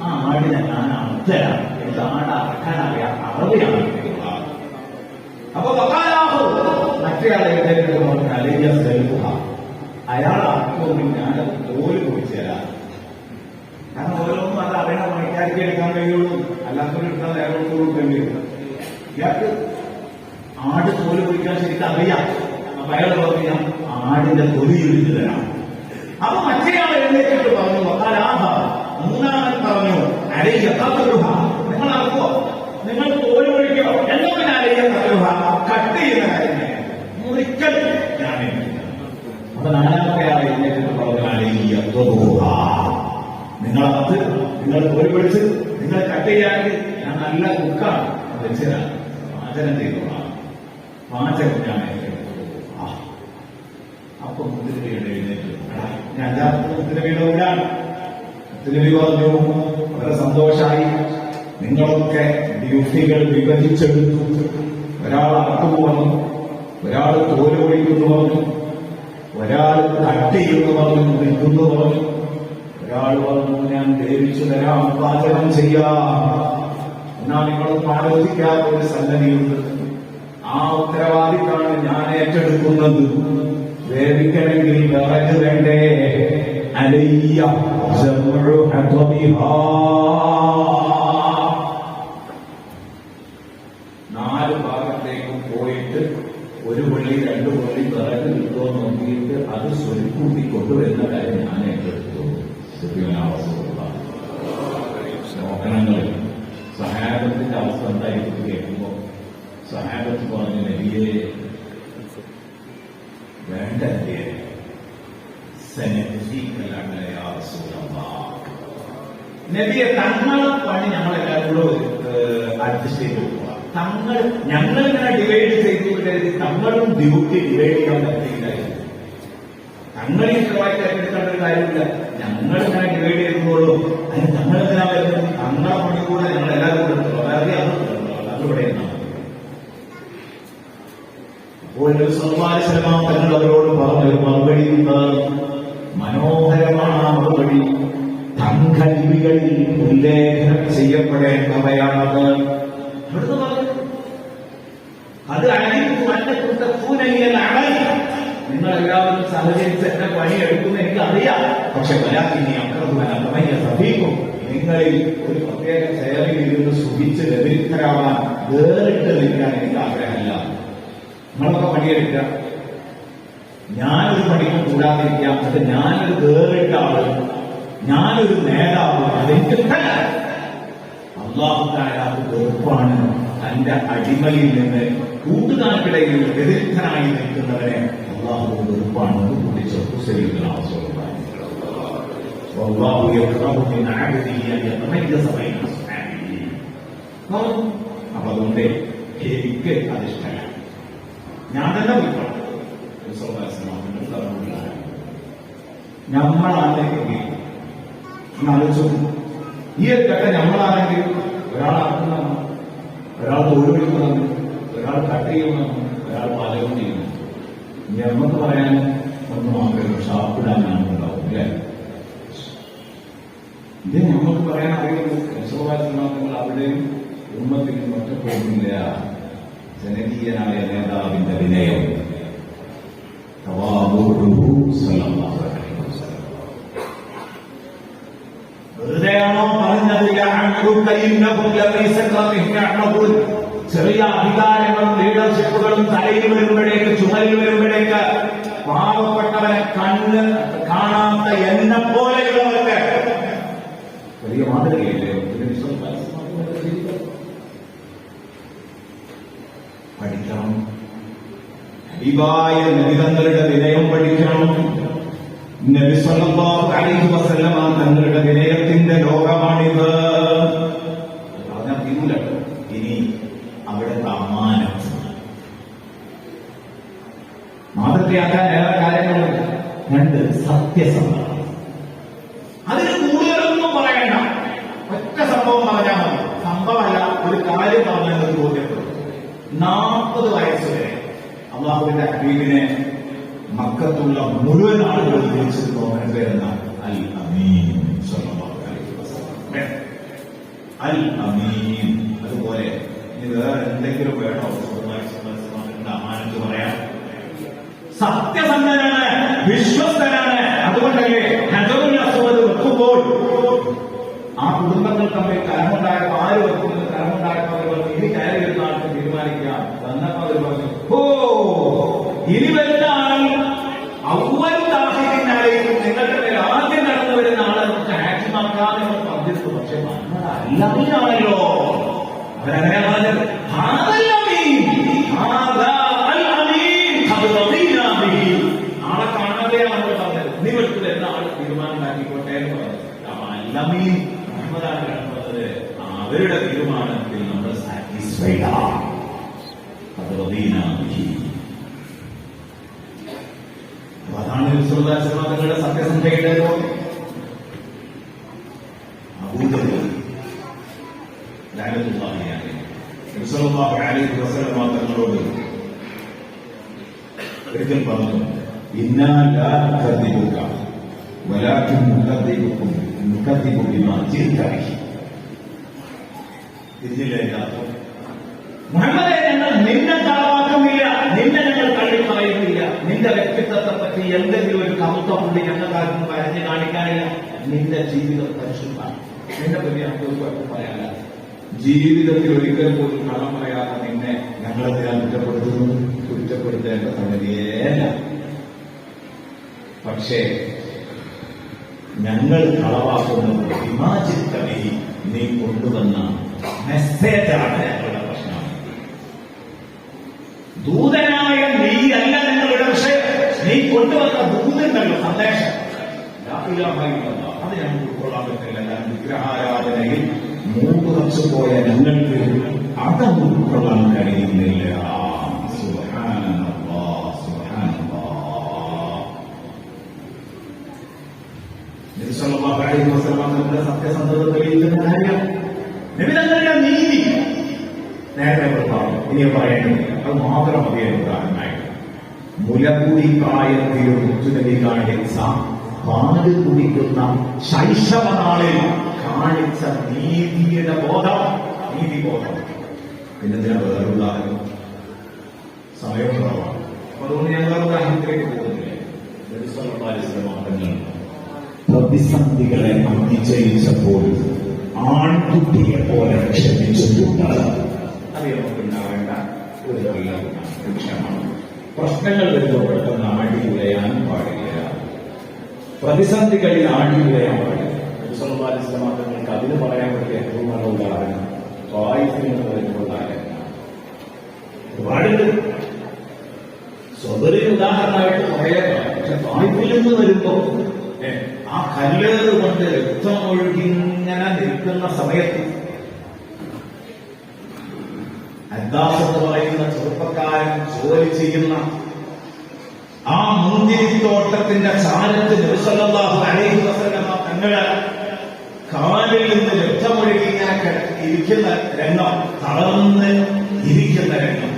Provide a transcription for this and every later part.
ആ അർത്ഥനാണ് എനിക്ക് ആട് അറക്കാൻ അറിയാം. അറബിയാണ് അപ്പൊ അയാൾ അർത്ഥവും ഞാൻ തോൽ കുടിച്ചു തരാം കാരണം ഓരോന്നും അത് അറിയണം പണിക്കാർക്ക് എടുക്കാൻ കഴിയുള്ളൂ അല്ലാത്തവർ എടുത്താൽ അയാളോട് കൊടുക്കേണ്ടി വരും ഇയാൾക്ക് ആട് തോൽ കുടിക്കാൻ ശരിക്കും അറിയാം അയാൾ പറഞ്ഞു ആടിന്റെ തൊലി ഇടിച്ചു തരാം. അപ്പൊ മറ്റേയാൾ എഴുന്നേറ്റിട്ട് പറഞ്ഞു വക്കാലാഹ മൂന്നാമൻ പറഞ്ഞു അരയ്യ കത്തുക നിങ്ങൾ അറിവോ നിങ്ങൾ തോൽ എന്നോ പിന്നെ അരയ്യ കത്തുക കട്ട് ചെയ്യുന്ന കാര്യമേ. ഒരിക്കൽ ഞാൻ അപ്പൊ നാലാമത്തെ ആൾ എഴുന്നേറ്റിട്ട് പറഞ്ഞു അരയ്യ നിങ്ങൾ അത് നിങ്ങൾ ഒരു പിടിച്ച് നിങ്ങൾ കട്ട് ചെയ്യാമെങ്കിൽ ഞാൻ നല്ല കുക്കാണ്. വെച്ചതാണ് പാചകം ചെയ്തോളാം. പാചകം ഞാൻ. പറഞ്ഞു വളരെ സന്തോഷായി. നിങ്ങളൊക്കെ ഡ്യൂട്ടികൾ വിഭജിച്ചെടുത്തു ഒരാൾ അറക്കു വന്നു ഒരാൾ തോൽ ഒഴിക്കുന്നു പറഞ്ഞു. ഒരാൾ തട്ടിയിരുന്നു പറഞ്ഞു. നിൽക്കുന്നു പറഞ്ഞു. ഒരാൾ പറഞ്ഞു ഞാൻ ദേവിച്ചു തരാം. പാചകം ചെയ്യാം. എന്നാൽ നിങ്ങളൊന്നും ആലോചിക്കാത്ത ഒരു സംഗതിയുണ്ട്. ആ ഉത്തരവാദിത്തമാണ് ഞാൻ ഏറ്റെടുക്കുന്നത്. വേദിക്കണമെങ്കിൽ വിറക് വേണ്ടേ അലയ്യ. നാല് ഭാഗത്തേക്കും പോയിട്ട് ഒരു പള്ളി രണ്ടു പള്ളി വിറക് കിട്ടുമോ നോക്കിയിട്ട് അത് സ്വരുക്കൂട്ടി കൊണ്ടുവരുന്ന കാര്യം ഞാൻ ഏറ്റെടുത്തു നോക്കണങ്ങൾ സഹാബത്തിന്റെ അവസ്ഥ എന്തായിട്ട് കേൾക്കുമ്പോ സഹാബത്ത് പറഞ്ഞ നബിയെ വേണ്ട നബിയെ നബിയെ തങ്ങളെ പണി ഞങ്ങളെല്ലാവരും കൂടെ അഡ്ജസ്റ്റ് ചെയ്ത് കൊടുക്കുക. തങ്ങൾ ഞങ്ങൾ ഇങ്ങനെ ഡിവൈഡ് ചെയ്തു കരുതി തങ്ങളും ഡ്യൂട്ടി ഡിവൈഡ് ചെയ്യാൻ പറ്റില്ല തങ്ങൾ ഈ ഏറ്റെടുക്കേണ്ട ഒരു കാര്യമില്ല. ഞങ്ങൾ ഇങ്ങനെ ഡിവൈഡ് ചെയ്തുകൊള്ളൂ അതിന് തങ്ങൾ എന്തിനാ വരുന്നത്? തങ്ങളെ പണി കൂടെ ഞങ്ങൾ എല്ലാവരും കൂടെ എടുത്തോളാം. വേറെ. അതിവിടെ അപ്പോൾ സ്വന്തമായ സ്ഥലമാം തങ്ങൾ അവരോട് സഭീക്കും നിങ്ങളിൽ ഒരു പ്രത്യേക സേവയിൽ ഇരുന്ന് സുഖിച്ച് ലഭിക്കരാവാൻ വേറിട്ട് നിൽക്കാൻ എനിക്ക് ആഗ്രഹമില്ല. നിങ്ങളൊക്കെ പണിയെടുക്കുക ഞാനൊരു പണിക്കും കൂടാതിരിക്കാം. അത് ഞാനൊരു വേറിട്ട ആൾ. ഞാനൊരു നേതാവ്. അതെനിക്ക് വെറുപ്പാണ്. തന്റെ അടിമയിൽ നിന്ന് കൂട്ടുകാർക്കിടയിൽ വിദഗ്ധനായി നിൽക്കുന്നവരെ അള്ളാഹു വെറുപ്പാണ്. കൂട്ടിച്ചു കൂടി ചെറുപ്പുസരിക്കുന്ന അവസരം والله يكره من عبده ان يتميز بين اصحابه അപ്പൊ അതുകൊണ്ട് എനിക്ക് അത് ഇഷ്ടമല്ല ഞാൻ തന്നെ പോയിക്കോളാം നമ്മളാണെങ്കിൽ ആലോചിച്ചു ഈ ഒരു ഘട്ടം നമ്മളാണെങ്കിൽ ഒരാൾ അറക്കുന്നതാണ് ഒരാൾ തൊഴിൽ വിളിക്കുന്നതാണ് ഒരാൾ കട്ട് ചെയ്യുന്നതാണ് ഒരാൾ പാചകം ചെയ്യുന്നു ഇനി നമുക്ക് പറയാൻ ഇത് നമുക്ക് പറയാൻ അറിയുന്നത് യശോഭാസങ്ങൾ അവിടെയും ഉമ്മത്തിനും ഒറ്റപ്പെടുന്നില്ല ജനകീയനായ നേതാവിന്റെ വിനയം. വെറുതെയാണോ പറഞ്ഞത്. ചെറിയ അധികാരങ്ങളും ലീഡർഷിപ്പുകളും തലയിൽ വരുമ്പോഴേക്ക് ചുമലിൽ വരുമ്പോഴേക്ക് പാവപ്പെട്ടവനെ കണ്ണ് കാണാത്ത എന്നെ പോലെയുള്ളവർക്ക് വലിയ മാതൃകയല്ലേ? പഠിക്കണം. ഹബീബായ നബിതങ്ങളുടെ വിനയം പഠിക്കണം. തങ്ങളുടെ വിനയത്തിന്റെ ലോകമാണിത്. പറഞ്ഞാൽ ഇനി അവിടെ അമ്മാനം. മാതൃകയാക്കാൻ ഏറെ കാര്യങ്ങളുണ്ട്. രണ്ട് സത്യസന്ധത. നാൽപ്പത് വയസ്സുവരെ അള്ളാഹുവിന്റെ ഹബീബിനെ മക്കത്തുള്ള മുഴുവൻ ആളുകൾ വിളിച്ചിരുന്ന പോകേണ്ട പേരെന്ന അൽ അമീൻ അൽ അമീൻ. അതുപോലെ ഇനി വേറെ എന്തെങ്കിലും വേണോ? അമാനത്ത് പറയാം. സത്യസന്ധനാണ് വിശ്വസ്തനാണ്. അതുകൊണ്ടല്ലേ നജറുൽ അസുഖത് വെക്കുമ്പോൾ ആ കുടുംബങ്ങൾ തമ്മിൽ കലമ ആളെ കാണാതെയാണ് അവർ പറഞ്ഞത്. നീ വെടുത്ത് വരുന്ന ആൾ തീരുമാനമാക്കിക്കോട്ടെ എന്ന് പറഞ്ഞു അപ്പൊ അല്ലമീൻ മുഹമ്മദാണ് കണ്ടത് അവരുടെ തീരുമാനത്തിൽ നമ്മൾ സാറ്റിസ്ഫൈഡ് ആണ് അതാണ് വിശ്വദാസങ്ങളുടെ സത്യസന്ധയുടെ നബിസല്ലല്ലാഹു അലൈഹി വസല്ലം തങ്ങളോട് ഒരിക്കൽ പറഞ്ഞു ഇന്നാ ലാ നുകദ്ദിബുക വലാകിൻ നുകദ്ദിബുക്കും നുകദ്ദിബു ബിമാ ജിഇത ബിഹി ഇതിലെ മുഹമ്മദെ ഞങ്ങൾ നിന്നെ തളവാക്കുന്നില്ല നിന്നെ ഞങ്ങൾ തള്ളിപ്പറയുന്നില്ല നിന്റെ വ്യക്തിത്വത്തെ പറ്റി എന്തെങ്കിലും ഒരു കൗത്തമുണ്ട് ഞങ്ങൾക്കാർക്കും പറഞ്ഞു കാണിക്കാനില്ല. നിന്റെ ജീവിതം പരിശുദ്ധമാണ്. നിന്നെ പറ്റി കുഴപ്പം പറയാനില്ല. ജീവിതത്തിൽ ഒരിക്കൽ പോലും കള്ളം പറയാതെ നിന്നെ ഞാൻ കുറ്റപ്പെടുത്തുന്നു? കുറ്റപ്പെടുത്തേണ്ട സംഗതിയേല പക്ഷേ ഞങ്ങൾ കളവാക്കുന്നത് കവി നീ കൊണ്ടുവന്ന മെസ്സേജാണ് ഞങ്ങളുടെ പ്രശ്നം. ദൂതനായ നീ അല്ല നിങ്ങളുടെ പക്ഷേ നീ കൊണ്ടുവന്ന ദൂതങ്ങളുടെ സന്ദേശം. അത് ഞങ്ങൾക്ക് ഉൾക്കൊള്ളാൻ പറ്റില്ല. ഞാൻ വിഗ്രഹാരാധനയിൽ വർഷം പോയ ഞങ്ങൾക്ക് അതൊന്നും കൊള്ളാൻ കഴിയുന്നില്ല നീതി നേരത്തെ നമ്മൾ പറഞ്ഞു. ഇനി പറയേണ്ടത് അത് മാത്രം മതിയായി ഉദാഹരണമായിട്ട് മുലകുടി പ്രായത്തിൽ മുത്തുനബി കാണിച്ച പാൽ കുടിക്കുന്ന ശൈശവ നാളിൽ കാണിച്ച നീതിയുടെ ബോധം നീതി ബോധം. പിന്നെ ഞാൻ വേറെ ഉദാഹരണം സമയം കുറവാണ് അതുകൊണ്ട് ഞാൻ വേറെ ഉദാഹരണത്തിലേക്ക് പോകുന്നില്ല. പ്രതിസന്ധികളെ അതിജയിച്ചപ്പോൾ ആൺകുട്ടിയെ പോലെ ക്ഷമിച്ചിട്ടുണ്ട് നമുക്കുണ്ടാവേണ്ട ഒരു നല്ല പ്രശ്നങ്ങൾ വരുമ്പോൾ പെട്ടെന്ന് ആടി ഉലയാൻ പാടില്ല. പ്രതിസന്ധികളിൽ ആടി ഉലയാൻ തങ്ങൾക്ക് അതിന് പറയാൻ പറ്റിയ നല്ല ഉദാഹരണം വായുസിൽ നിന്ന് വരുന്നതാണ് ഒരുപാടുണ്ട്. സ്വതന്ത്രി ഉദാഹരണമായിട്ട് പറയാം. പക്ഷെ വായ്പിൽ നിന്ന് വരുമ്പോ ആ കല്ല് കൊണ്ട് രക്തം ഒഴുകിങ്ങനെ നിൽക്കുന്ന സമയത്ത് അദ്ദാസ് പറയുന്ന ചെറുപ്പക്കാരൻ ജോലി ചെയ്യുന്ന ആ മുന്തിരിത്തോട്ടത്തിന്റെ ചാരത്ത് നബിസല്ലാഹു അലൈഹി വസല്ലമ തങ്ങൾ കാലിൽ നിന്ന് രക്തമൊഴുകി ഇരിക്കുന്ന രംഗം തളർന്ന് ഇരിക്കുന്ന രംഗം.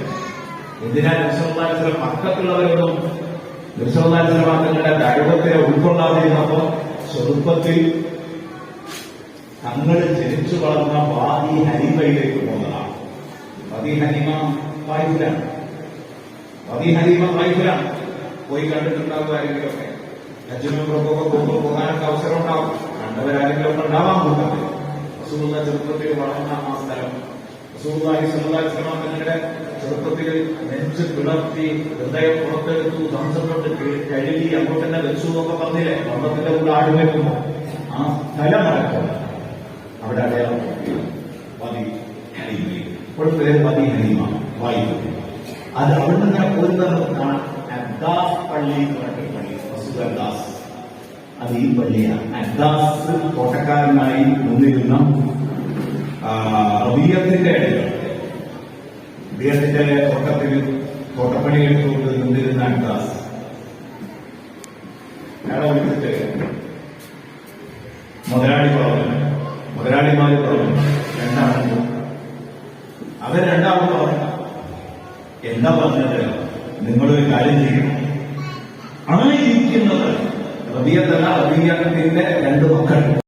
എന്തിനാ നബിസല്ലാസിലെ പക്കത്തുള്ളവരൊന്നും നബിസല്ലാസിലെ തങ്ങളുടെ ദൈവത്തിനെ ഉൾക്കൊള്ളാതിരുന്നപ്പോ സ്വരൂപത്തിൽ തങ്ങൾ ജനിച്ചു വളർന്ന വാദി ഹരിമയിലേക്ക് പോകുന്നതാണ്. വതി ഹരിമ വായുലാണ് വതി ഹനിമ വായുലാണ് പോയി കണ്ടിട്ടുണ്ടാവുക ആരെങ്കിലുമൊക്കെ. ഹജ്ജിനും പ്രഭുവൊക്കെ പോകാനൊക്കെ അവസരം ഉണ്ടാവും കണ്ടവരാരെങ്കിലും ഒക്കെ ഉണ്ടാവാൻ പോകുന്നത് റസൂലുള്ള ചെറുപ്പത്തിൽ വളർന്ന ആ സ്ഥലം അലൈഹി വസല്ലം തങ്ങളുടെ ചെറുപ്പത്തിൽ നെഞ്ച് പിളർത്തി ഹൃദയം പുറത്തെടുത്തു ധംസം കൊണ്ട് കി- കഴുകി അങ്ങോട്ട് തന്നെ വെച്ചു എന്നൊക്കെ പറഞ്ഞില്ലേ? വള്ളത്തിന്റെ കൂടെ ആടുവെക്കുമ്പോൾ ആ സ്ഥലം നടക്കുന്നത് അവിടെ അടയാളം പതി ഇപ്പോൾ പേര് പതി ഹനീമ വായു അത് അവിടെ നിന്ന് ഒരു പള്ളി എന്ന് പറഞ്ഞ പള്ളി വസുദാസ് അത് ഈ പള്ളിയാണ്. അബ്ദാസ് തോട്ടക്കാരനായി നിന്നിരുന്ന റബിയത്തിന്റെ റബിയത്തിന്റെ തോട്ടത്തിൽ തോട്ടപ്പണി എടുത്തുകൊണ്ട് നിന്നിരുന്ന അബ്ദാസ്. വിളിച്ചിട്ട് മുതലാളി പറഞ്ഞു മുതലാളിമാര് പറഞ്ഞു രണ്ടാമത് അവർ രണ്ടാമത് പറഞ്ഞു എന്താ പറഞ്ഞത്? നിങ്ങളൊരു കാര്യം ചെയ്യണം. ആ ഇരിക്കുന്നത് റബിയത്തല്ല റബിയത്തിന്റെ രണ്ട് മക്കൾ?